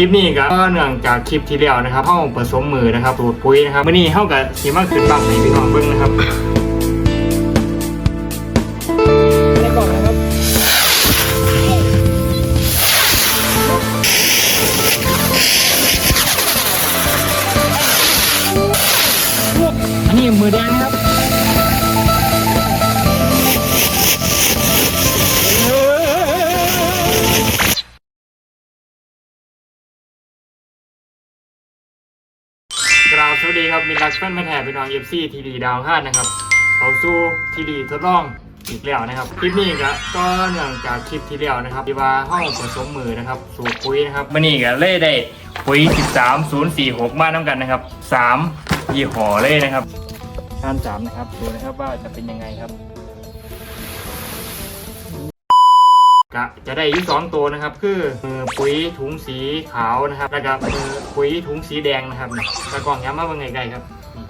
คลิปนี้ก็เนื่องจากคลิปที่แล้วนะครับเข้าผสมมือนะครับสูตรปุ๋ยนะครับมื่อนี้เข้ากับสีมาขึ้นบางในพี่น้องเบิ่งนะครับ สวัสดีครับมินรักแฟนพันธุ์แถบเป็น้องเอฟซีทีดีดาวคาดนะครับเขาสู้ทีดีทดลองอีกแล้วนะครับคลิปนี้ก็ก็เนื่องจากคลิปที่แล้วนะครับที่ว่าห้องผสมมือนะครับสูบปุ๋ยนะครับมันนี่ก็เล่ได้ปุ๋ย 13046 มาน้ำกันนะครับ 3 ยี่ห้อเล่นะครับท่านสามนะครับดูนะครับว่าจะเป็นยังไงครับ ก็จะได้อยู่สองตัวนะครับ คือมือปุ๋ยถุงสีขาวนะครับแล้วก็มือปุ๋ยถุงสีแดงนะครับตะกล่องย้ำมาว่าไงไกลครับนี่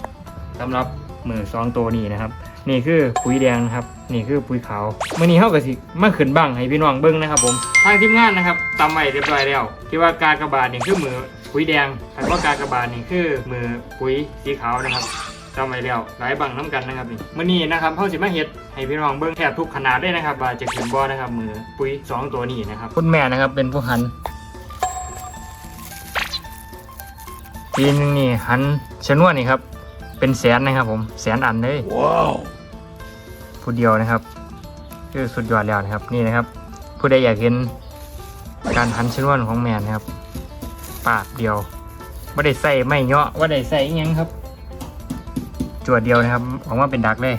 สำหรับมือสองตัวนี้นะครับ นี่คือปุ๋ยแดงนะครับ นี่คือปุ๋ยขาวมื่อนี้เข้ากับสิมาขึ้นบ้างให้พี่น้องเบิ้งนะครับ ผมทางทีมงานนะครับตำไว้เรียบร้อยแล้วคิดว่ากากระบาทนี่คือมือปุ๋ยแดงแต่ว่ากากระบาทนี่คือมือปุ๋ยสีขาวนะครับ จำไว้แล้วหลายบังน้ำกันนะครับนี่มื่อนี้นะครับเขาสิมาเฮ็ดให้พี่น้องเบิ้งแทบทุกขนาดได้นะครับว่าจะขึ้นบ่นะครับมือปุ๋ยสองตัวนี้นะครับคุณแม่นะครับเป็นผู้หันปีนึงนี่หันชนวนนี่ครับ เป็นแสนนะครับ ผมแสนอันเลยว้าวผู้เดียวนะครับคือสุดยอดแล้วนะครับนี่นะครับ ผู้ใดอยากเห็นการหันชนวนของแมนนะครับ ปากเดียวไม่ได้ใส่ไม่เยาะว่าได้ใส่อิหยังครับ จวดเดียวนะครับ ออกมาเป็นดักเลย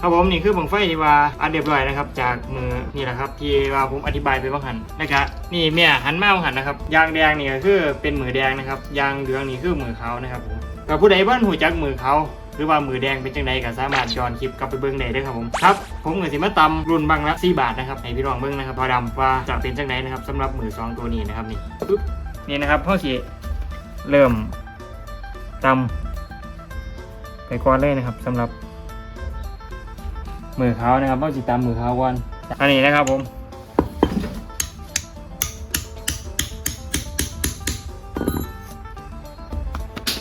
ครับผมนี่คือบังไฟที่ว่าอันเรียบร้อยนะครับ จากมือนี่แหละครับ ที่ว่าผมอธิบายไปบ้างหันนะครับนี่แม่หันมาบ้างหันนะครับยางแดงนี่ก็คือเป็นมือแดงนะครับยางเหลืองนี่คือมือเขานะครับผม กับผู้ใดบ้านหูจักมือเขา หรือว่ามือแดงเป็นจังใดก็สามารถย้อนคลิปกลับไปเบิ้งได้เด้วยครับผมครับผมก็สิมาตำรุ่นบังละ4บาทนะครับให้พี่น้องเบิ้งนะครับพอดำว่าจะเป็นจังใดนะครับสำหรับมือสองตัวนี้นะครับนี่ปึ๊บนี่นะครับพ่อสิเริ่มตำไปก่อนเลยนะครับสำหรับมือเขานะครับต้องติตามมือเขาก่อนอันนี้นะครับผม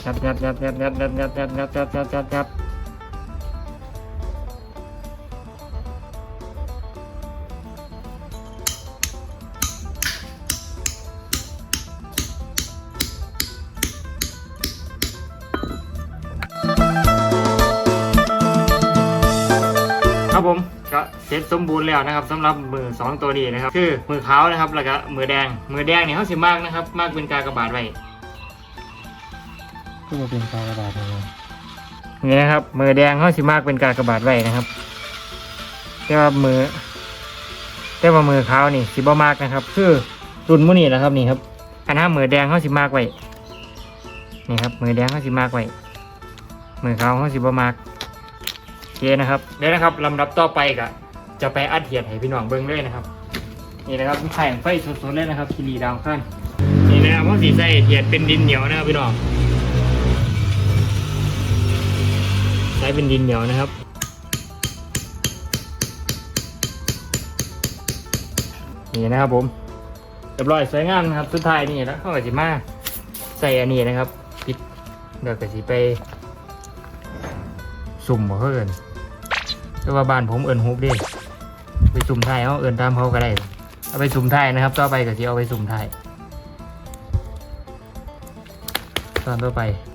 ับยับยับยับยับยับยับยับยับยับยับยับยับครับผมก็เสร็จสมบูรณ์แล้วนะครับสำหรับมือสองตัวนี้นะครับ คือมือขาวนะครับแล้วก็มือแดง มือแดงเนี่ยเขาสิมากนะครับ มากเป็นกากระบาทไว้ ก็จะเป็นกากระบาทเลยนี่นะครับ มือแดงเขาสิมากเป็นกากระบาทไว้นะครับ แต่ว่ามือ แต่ว่ามือขาวนี่สิบ่มากนะครับ คือรุ่นมุนี่นะครับนี่ครับ อันนั้นมือแดงเขาสิมากไว้นี่ครับ มือแดงเขาสิมากไว้มือขาวเขาสิบ่มากเคนะครับเดี๋ยวนะครับลำดับต่อไปก็จะไปอัดเทียดให้พี่น้องเบิ้งเลยนะครับ นี่นะครับแผงไฟสดๆเลยนะครับคิรีดาวขั้นนี่นะครับเขาสีใส่เทียดเป็นดินเหนียวนะครับพี่น้อง ช้เป็นดินเหนียวนะครับ นี่นะครับผมเรียบร้อยสวยงามนะครับสุดท้ายนี่แล้วเข้ากับจิมาใส่อันนี้นะครับปิดเดี๋ยวกับสิไป สุ่มบ่เพื่อนแต่ว่าบ้านผมเอินฮุบดิไปสุ่มไทยเอาเอินตามเขาก็ได้เอาไปสุ่มไทยนะครับ ต่อไปก็สิเอาไปสุ่มไทยตอนต่อไป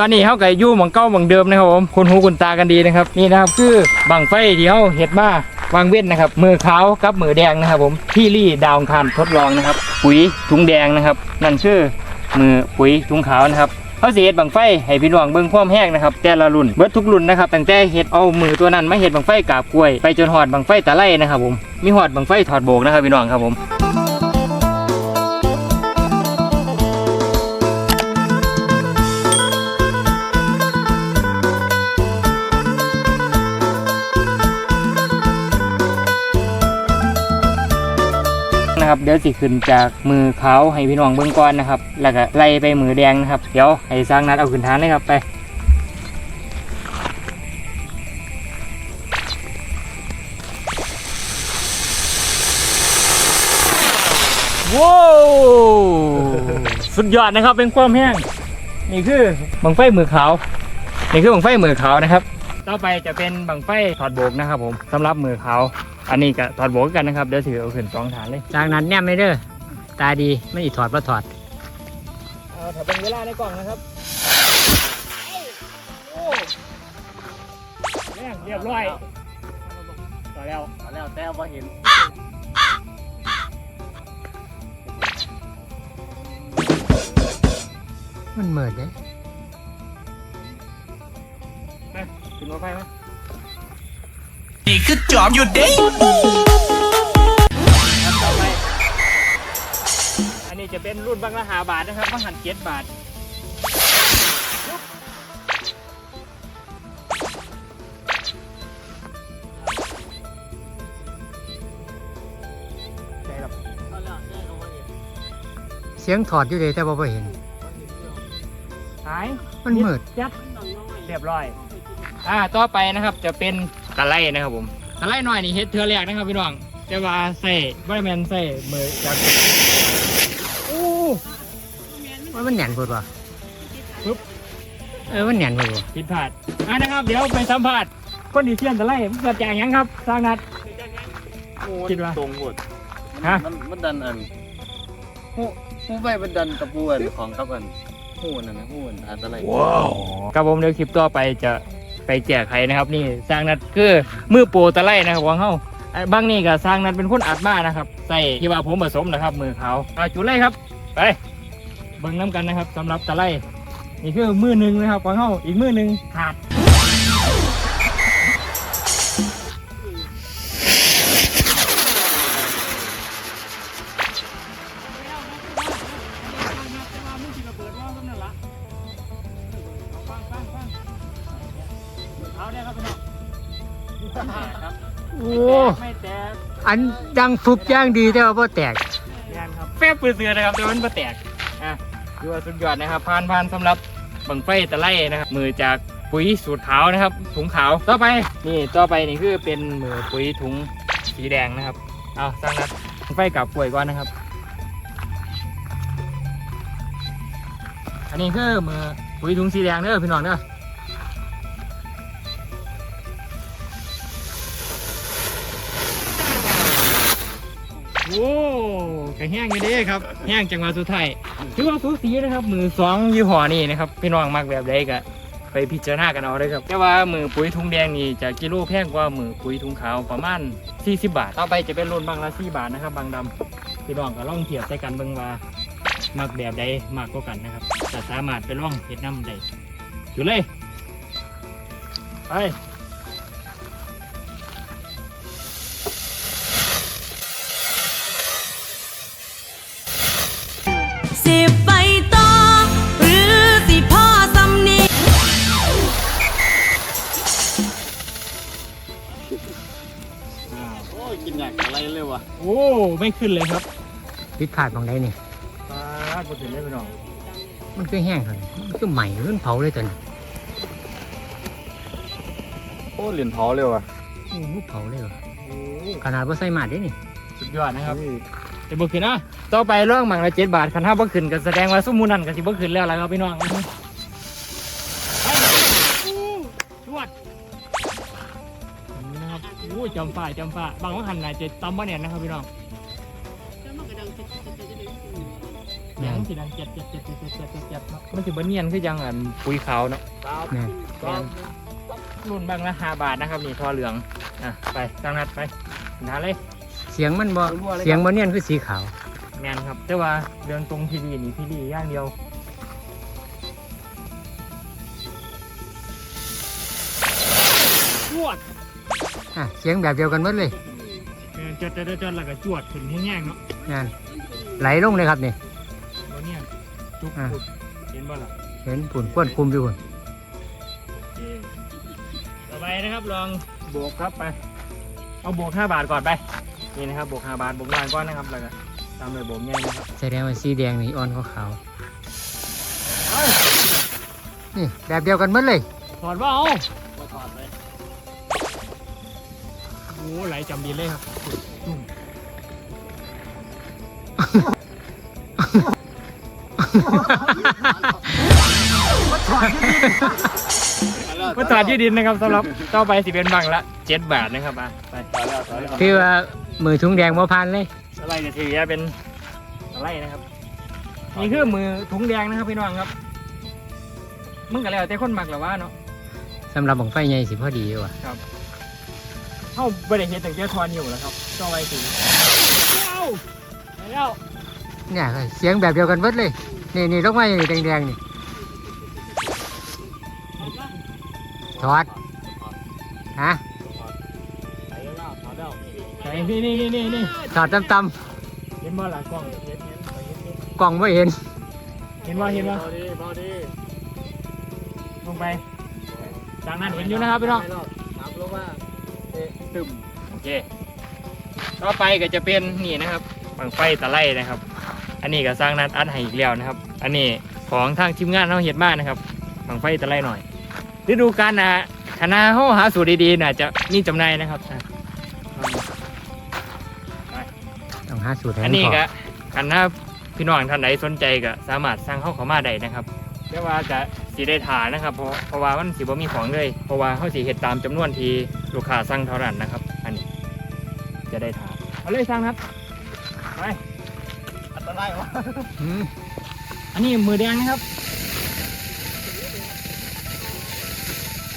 ตอนนี้เขาก็อยู่หมองเก้าหมองเดิมนะครับผมคนหูคนตากันดีนะครับนี่นะครับคือบังไฟที่เขาเห็ดมาวางเว้นนะครับมือขาวกับมือแดงนะครับผมที่รี่ดาวคารทดลองนะครับ ปุ๋ยถุงแดงนะครับ นั่นคือมือปุ๋ยถุงขาวนะครับเขาสิเห็ดบังไฟให้พี่น้องเบิ่งความแห้งนะครับแต่ละรุ่นเบิดทุกรุ่นนะครับตั้งแต่เห็ดเอามือตัวนั้นมาเห็ดบังไฟกาบกล้วย ไปจนหอดบังไฟตะไลนะครับผมมีหอดบังไฟถอดโบกนะครับพี่น้องครับผม นะครับเดี๋ยวสิขึ้นจากมือขาวให้พี่น้องเบื้องก่อนนะครับ แล้วก็ไล่ไปมือแดงนะครับ เดี๋ยวให้สร้างนัดเอาขึ้นฐานเลยครับไปว้าวสุดยอดนะครับเป็นความแห้งนี่คือบังไฟมือขาวนี่คือบังไฟมือขาวนะครับ ต่อไปจะเป็นบังไฟถอดโบกนะครับผมสำหรับมือขาว อันนี้ก็ถอดโบกกันนะครับเดี๋ยวถือเอาขึ้นสองฐานเลยจากนั้นเนี่ยไม่เด้อตาดีไม่อีถอดว่าถอดเอาถ้าเป็นเวลาในกล่องนะครับแม่งเรียบร้อยต่อแล้วแล้วแต่ว่าเห็นมันเหมือนเด้ขึ้นมาไฟไหม นี่คือจอมอยู่เด้ครับต่อไปอันนี้จะเป็นรุ่นบางละหาบาทนะครับบางหันเจ็ดบาทใช่ครับเสียงถอดอยู่เลยแต่ว่าบ่เห็น หายมันมืด ยัดเรียบร้อย อ่า ต่อไปนะครับจะเป็น ตะไลนะครับผมตะไลหน่อยนี่เฮ็ดเทือแรกนะครับพี่น้องจะว่าใส่บริเวณใส่มือจากอู้ว่ามันแหน่นปวดวะปึ๊บเออมันแหน่นปวดวะผิดพลาดอ่านะครับ เดี๋ยวไปสัมภาษณ์คนที่เชียนตะไลมันเกิดจากหยังครับสร้างนัด คิดว่าตรงหมดฮะ มันมันดันอันหูหูไปมันดันตะปูอันของกับอันหูนั่นนะหูอันอันอะไร ครับผมเดี๋ยวคลิปต่อไปจะ ไปแจกใครนะครับ นี่สร้างนัดคือมือโปรตะไลนะครับของเขาไอ้บางนี่ก็สร้างนัดเป็นคนอัดมานะครับใส่ที่ว่าผมผสมนะครับ มือเขาอาจุดไลครับไปเบิ่งน้ำกันนะครับสำหรับตะไลนี่คือมือหนึ่งนะครับของเขาอีกมือหนึ่งขาด ไม่แตกอันดังฟุบย่างดีแต่ว่าบ่แตกงานครับแฟบปืนเสือนะครับแต่มันมาแตกอะดูว่าสุดยอดนะครับผ่านผ่านสำหรับบังไฟตะไลนะครับมือจากปุ๋ยสูตรขาวนะครับ ถุงขาวต่อไปนี่ต่อไปนี่คือเป็นมือปุ๋ยถุงสีแดงนะครับเอาสร้างนัดไฟกับป่วยก่อนนะครับ อันนี้คือมือปุ๋ยถุงสีแดงเด้อพี่น้องเด้อ อ้กระแห้งอยู่เด้ครับแห้งจังหวะสุดท้ายถือว่าสูสีนะครับ มือสองยี่ห้อนี่นะครับพี่น้องมักแบบใดก็ไปพิจารณากันเอาเลยครับแต่ว่ามือปุ๋ยถุงแดงนี่จะกิโลแพงกว่ามือปุ๋ยถุงขาวประมาณ 40 บาท ต่อไปจะเป็นรุ่นบางละ4บาทนะครับ บางดำพี่น้องก็ล่องเทียบใส่กันเบิ่งว่ามักแบบใดมากกว่ากันนะครับจะสามารถไปล่องเฮ็ดน้ำได้อยู่เลยไป ไม่ขึ้นเลยครับพิษขาดบางใดนี่ปาดบ่ถึงเลยพี่น้องมันคือแห้งเลยมันคือใหม่มันเผาเลยตอนนี้โอ้เหรียญเผาเลยวะโอ้โหเผาเลยเหรอโอ้ขนาดว่าใส่หมาดได้นี่สุดยอดนะครับจะบ่ขึ้นนะต่อไปเรื่องหมังละเจ็ดบาทคันถ้าบ่ขึ้นก็แสดงว่าซุ้มหมูนั่นก็สิบ่ขึ้นแล้วล่ะครับพี่น้องไปชวดนี่นะครับโอ้ยจำฝ่าจำฝ่าบางว่าหันน่าจะตำบ่เนี่ยนะครับพี่น้อง สียงสีดังเจ็ดเจ็ดเจ็ดเจ็ดเจ็ดเจ็ดเจ็ดเจ็ดเนาะมันถือว่เนียนคือยังอันปุ๋ยขาวเนาะแม่นแม่นรุ่นบางละห้าบาทนะครับนี่ทอเหลืองอะไปตั้งนัดไปหาเลย เสียงมันบ่เสียงบ่เนียนคือสีขาวแมนครับ แต่ว่าเรื่องตรงพี่ดีนี่พี่ดีอย่างเดียวจวดอะเสียงแบบเดียวกันหมดเลยจดจดจดแล้วก็จวดขึ้นแห้งๆเนาะนั่นไหลลงเลยครับนี่ จุกอะปุดเห็นบ่ล่ะเห็นปุ่นควนคุมอยู่พุ่นโอเคต่อไปนะครับลองบวกครับไป เอาบวกห้าบาทก่อนไป นี่นะครับบวกห้าบาทบวกน้อยก่อนนะครับแล้วก็ตามด้วยบวกใหญ่นะครับแสดงว่าสีแดงนี่อ่อนกว่าขาวนี่แบบเดียวกันหมดเลย ถอดว่าเอามาถอดเลยโอ้ไหลจำดีเลยครับ มาถอดที่ดินนะครับสำหรับต่อไปสิเป็นบังละเจ็ดบาทนะครับอะไปถอดแล้วถอดแล้วคือว่ามือถุงแดงบ่พันเลยอะไรจะถือว่าเป็นอะไรนะครับนี่คือมือถุงแดงนะครับพี่น้องครับมึงก็แล้วแต่คนมักแหละว่าเนาะสำหรับบังไฟใหญ่สิพอดีอยู่ว่ะเข้าบริเฮ็ดตั้งแต่ทอนอยู่แล้วครับต่อไปถึงว้าวไปแล้วเนี่ยเสียงแบบเดียวกันหมดเลย นี่นี่ลงมาอย่างนี้แดงๆนี่ถอดฮะไปแล้วถอดแล้วใส่นี่นี่นี่นี่นี่ถอดตำเห็นบ่ล่ะกล้องเห็นเห็นเห็นเห็นๆกล่องไม่เห็นเห็นบ่เห็นบ่พอดีพอดีลงไปจากนั้นเห็นอยู่นะครับพี่น้องไปแล้วน้ำลงมาเอ๊ะตึม โอเค ต่อไปก็จะเป็นนี่นะครับบังไฟตะไลนะครับ อันนี้ก็สร้างนัดอัดให้อีกแล้วนะครับ อันนี้ของทางทีมงานเราเห็ดบ้านนะครับบังไฟตะไลหน่อยฤดูกาลหนะคณะเขาหาสูตรดีๆน่าจะมีจำหน่ายนะครับอะต้องหาสูตรให้อันมันนี้พอก็คันถ้าพี่น้องท่านใดสนใจก็สามารถสั่งเข้าเขามาได้นะครับเรียกว่าจะสีได้ทานนะครับ เพราะเพราะว่ามันสีบ่มีของเลย เพราะว่าเขาสีเห็ดตามจำนวนที่ลูกค้าสั่งเท่านั้นนะครับ อันนี้จะได้ทานเอาเลยสั่งครับไป อันตรายวะอืมอันนี้มือแดงนะครับ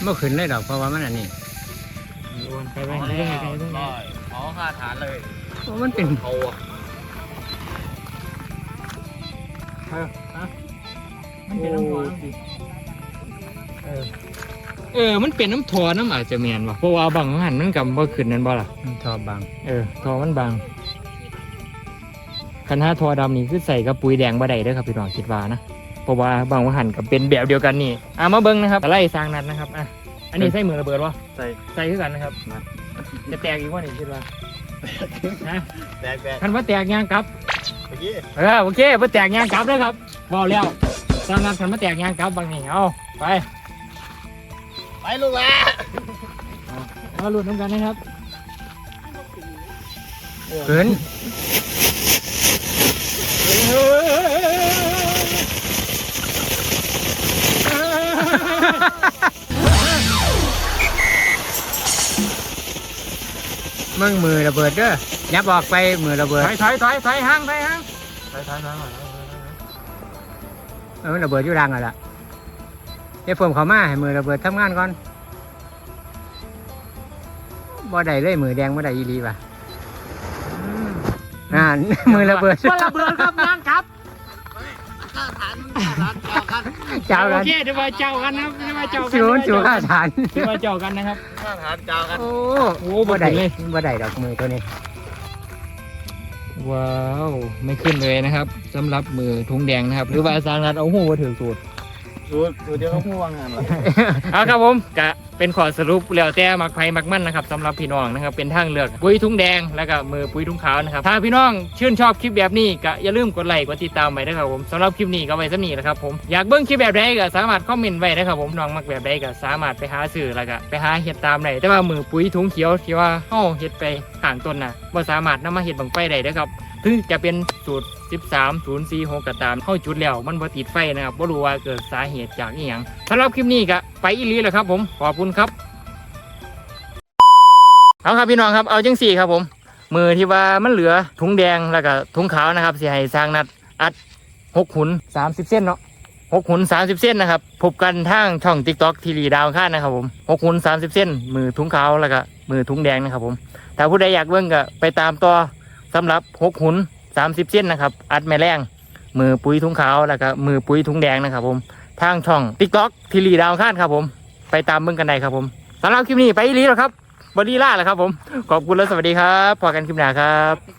เมื่อคืนเลยดอกเพราะว่ามันอันนี้ไปไปไปเรื่องไปเรื่องร้อยขอค่าฐานเลยเพราะมันเป็นเอาอะมันเป็นน้ำทอน้ำดิเออเออ มันเป็นน้ำทอน้ำอาจจะเมียนว่ะเพราะว่าบางหันมันกับบ่ขึ้นนั่นบ่ล่ะทอบาง เออทอมันบาง คันห้าทอดำนี่คือใส่กับปุ๋ยแดงบ่ได้เด้อครับพี่น้องคิดว่านะเพราะว่าบางหันกับเป็นแบบเดียวกันนี่อะมาเบิ้งนะครับไล่สร้างนัดนะครับอะอันนี้ใส่มือระเบิดวะใส่ใส่คือกันนะครับจะแตกอีกว่านี่คิดว่านะแบกแบกคันว่าแตกยางกลับเมื่อกี้เออโอเคมาแตกยางกลับเลยครับบอกแล้วสร้างนัดคันมาแตกยางกลับบางนี่เอาไปไปลูกละมาลุ้นน้ำกันนะครับเกิน มึงมือระเบิดเด้อยับออกไปมือระเบิดถอยถอยถอยถอยห่างถอยห่างไปทางนั้นหน่อยเออมันระเบิดอยู่รังอะล่ะเดี๋ยวผมเขามาให้มือระเบิดทำงานก่อนบ่ได้เลยมือแดงบ่ได้อีหลีว่ะ อ่าน มือระเบิดมาระเบิดครับยางกลับค่าฐานค่าฐานเจ้ากันเจ้าโอกันเคเดี๋ยวมาเจ้ากันนะครับเดี๋ยวมาเจ้ากันศูนย์ศูนย์ข้าฐานเดี๋ยวมาเจ้ากันนะครับค่าฐานเจ้ากัน โอ้โอ้บ่ได้บ่ได้เลยบ่ได้ดอกมือตัวนี้ ว้าว ไม่ขึ้นเลยนะครับสำหรับมือทุงแดงนะครับ หรือว่าสร้างนัดเอาหัวถือสูตร สูตรสูตรเดียวเขาพูดว่างานเหรอเอาครับผมกะเป็นขอสรุปแล้วแต่มักไผ่มักมั่นนะครับสำหรับพี่น้องนะครับเป็นทางเลือกปุ๋ยทุ่งแดงแล้วก็มือปุ๋ยทุ่งขาวนะครับถ้าพี่น้องชื่นชอบคลิปแบบนี้ก็อย่าลืมกดไลค์กดติดตามไว้นะครับผมสำหรับคลิปนี้ก็ไว้สำนีนะครับผมอยากเบิ้งคลิปแบบใดก็สามารถคอมเมนต์ไว้นะครับผมน้องมักแบบใดก็สามารถไปหาซื้อแล้วก็ไปหาเห็ดตามได้แต่ว่ามือปุ๋ยทุ่งเขียวที่ว่าเฮาเห็ดไปห่างต้นน่ะบ่สามารถนำมาเห็ดบังไฟได้เด้อครับ ถึงจะเป็นสูตร 13 046ก็ตามเข้าจุดแล้ว มันบ่ติดไฟนะครับบ่รู้ว่าเกิดสาเหตุจากอีหยังสำหรับคลิปนี้ก็ไปอีลีแล้วครับ ผมขอบคุณครับเอาครับพี่น้องครับเอาจังสี่ครับผม มือที่ว่ามันเหลือถุงแดงแล้วก็ถุงขาวนะครับสิให้สร้างนัดอัดหกขุนสามสิบเส้นเนาะหกขุนสามสิบเส้นนะครับพบกันทางช่องติ๊กต็อกทีรีดาวค่านะครับผมหกขุนสามสิบเส้น มือถุงขาวแล้วก็มือถุงแดงนะครับผมถ้าผู้ใดอยากเบิ่งก็ไปตามต่อ สำหรับหกหุนสามสิบเส้นนะครับ อัดแม่แรงมือปุ๋ยถุงขาวแล้วก็มือปุ๋ยถุงแดงนะครับผมทางช่องติ๊กต็อกทีรีดาวคาดครับผม ไปตามเบิ่งกันได้ครับผมสำหรับคลิปนี้ไปรีแล้วครับบอดี้ล่าแล้วครับผม ขอบคุณและสวัสดีครับพอกันคลิปหน้าครับ